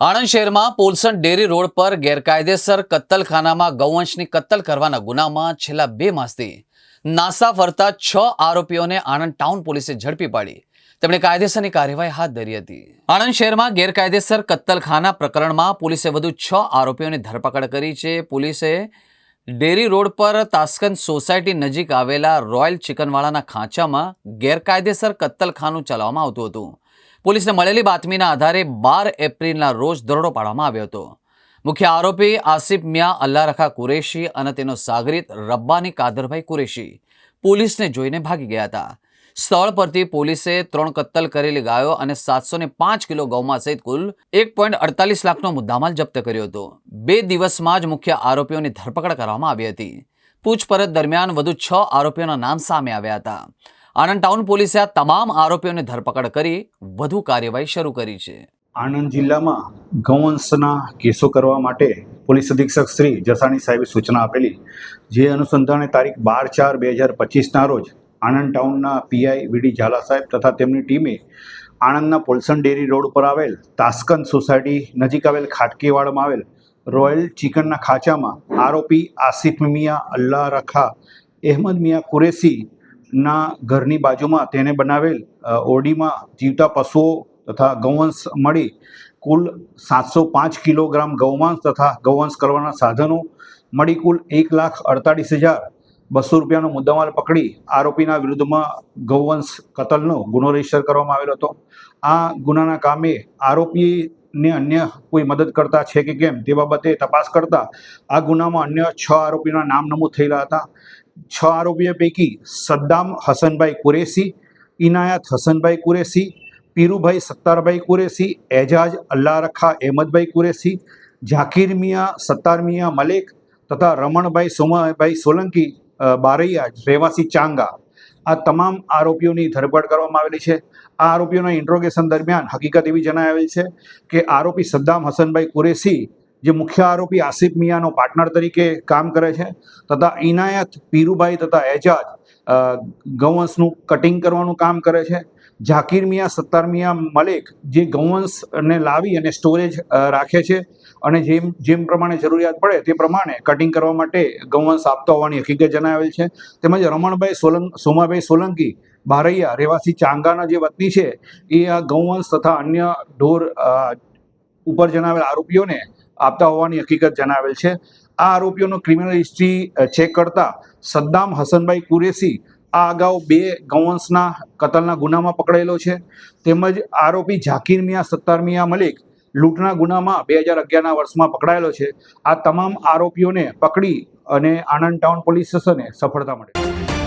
આણંદ શહેરમાં Polson dairy road પર ગેરકાયદેસર કત્તલખાનામાં ગૌવંશની કત્તલ કરવાના ગુનામાં છેલ્લા બે માસથી નાસા ફરતા છ આરોપીઓને આણંદ ટાઉન પોલીસે ઝડપી પાડી. તેમણે કાયદેસરની કાર્યવાહી હાથ ધરી હતી. આણંદ શહેરમાં ગેરકાયદેસર કત્તલખાના પ્રકરણમાં પોલીસે વધુ છ આરોપીઓની ધરપકડ કરી છે. પોલીસે ડેરી રોડ પર તાસ્કન સોસાયટી નજીક આવેલા રોયલ ચિકનવાળાના ખાંચામાં ગેરકાયદેસર કત્તલખાનું ચલાવવામાં આવતું હતું. પોલીસને મળેલી બાતમીના આધારે બાર એપ્રિલના રોજ દરોડો પાડવામાં આવ્યો હતો. મુખ્ય આરોપી આસિફ મિયા અલ્લારખા કુરેશી અને તેનો સાગરીત રબ્બાની કાદરભાઈ કુરેશી પોલીસને જોઈને ભાગી ગયા હતા. સ્થળ પરથી પોલીસે ત્રણ કત્તલ કરેલી ગાયો અને સાતસો પાંચ કિલો ગૌમાં સહિત કુલ એક પોઈન્ટ અડતાલીસ લાખનો મુદ્દામાલ જપ્ત કર્યો હતો. બે દિવસમાં જ મુખ્ય આરોપીઓની ધરપકડ કરવામાં આવી હતી. પૂછપરછ દરમિયાન વધુ છ આરોપીઓના નામ સામે આવ્યા હતા. આણંદ ટાઉન પોલીસે આ તમામ આરોપીઓની ધરપકડ કરી વધુ કાર્યવાહી શરૂ કરી છે. આણંદ જિલ્લામાં ગૌવંશના કેસો કરવા માટે પોલીસ અધિક્ષક શ્રી જસાણી સાહેબે સૂચના આપેલી, જે અનુસંધાને તારીખ બાર ચાર બે હજાર પચીસના રોજ આણંદ ટાઉનના પીઆઈ વીડી ઝાલા સાહેબ તથા તેમની ટીમે આણંદના પોલસન ડેરી રોડ પર આવેલ તાસ્કન સોસાયટી નજીક આવેલ ખાટકીવાડમાં આવેલ રોયલ ચિકનના ખાંચામાં આરોપી આસિફ મિયા અલ્લાહ રખા, અહેમદ મિયા કુરેશીના ઘરની બાજુમાં તેને બનાવેલ ઓરડીમાં જીવતા પશુઓ તથા ગૌવંશ મળી કુલ સાતસો પાંચ કિલોગ્રામ ગૌમાંસ તથા ગૌવંશ કરવાના સાધનો મળી કુલ એક લાખ અડતાલીસ હજાર બસો રૂપિયાનો મુદ્દામાલ પકડી આરોપીના વિરુદ્ધમાં ગૌવંશ કતલનો ગુનો રજિસ્ટર કરવામાં આવેલો હતો. આ ગુનાના કામે આરોપીને અન્ય કોઈ મદદ કરતા છે કે કેમ તે બાબતે તપાસ કરતા આ ગુનામાં અન્ય છ આરોપીના નામ નમૂદ થયેલા હતા. છ આરોપીઓ પૈકી સદ્દામ હસનભાઈ કુરેશી, ઇનાયત હસનભાઈ કુરેશી, પીરુભાઈ સત્તારભાઈ કુરેશી, એજાજ અલ્લારખા અહેમદભાઈ કુરેશી, ઝાકીર મિયા, સત્તાર મિયા મલેક તથા રમણભાઈ સોમાભાઈ સોલંકી બારૈયા રહેવાસી ચાંગા. આ તમામ આરોપીઓની ધરપકડ કરવામાં આવેલી છે. આ આરોપીઓના ઇન્ટ્રોગેશન દરમિયાન હકીકત એવી જણાવેલ છે કે આરોપી સદ્દામ હસનભાઈ કુરેશી, જે મુખ્ય આરોપી આસિફ મિયાનો પાર્ટનર તરીકે કામ કરે છે, તથા ઇનાયત પીરુભાઈ તથા એજાજ ગૌવંશનું કટિંગ કરવાનું કામ કરે છે. ઝાકીર મિયા, સત્તાર મિયા મલિક જે ગૌવંશને લાવી અને સ્ટોરેજ રાખે છે. અને જેમ જેમ પ્રમાણે જરૂરિયાત પડે તે પ્રમાણે કટિંગ કરવા માટે ગૌવંશ આપતા હોવાની હકીકત જણાવેલ છે. તેમજ રમણભાઈ સોલંક, સોમાભાઈ સોલંકી, બારૈયા રહેવાસી ચાંગાના જે વતની છે, એ આ ગૌવંશ તથા અન્ય ઢોર ઉપર જણાવેલ આરોપીઓને આપતા હોવાની હકીકત જણાવેલ છે. આ આરોપીઓનો ક્રિમિનલ હિસ્ટ્રી ચેક કરતા સદ્દામ હસનભાઈ કુરેશી આ અગાઉ બે ગૌવંશના કતલના ગુનામાં પકડાયેલો છે. તેમજ આરોપી ઝાકીર મિયા, સત્તાર મિયા મલિક લૂંટના ગુનામાં બે હજાર અગિયારના વર્ષમાં પકડાયેલો છે. આ તમામ આરોપીઓને પકડી અને આણંદ ટાઉન પોલીસ સ્ટેશને સફળતા મળી.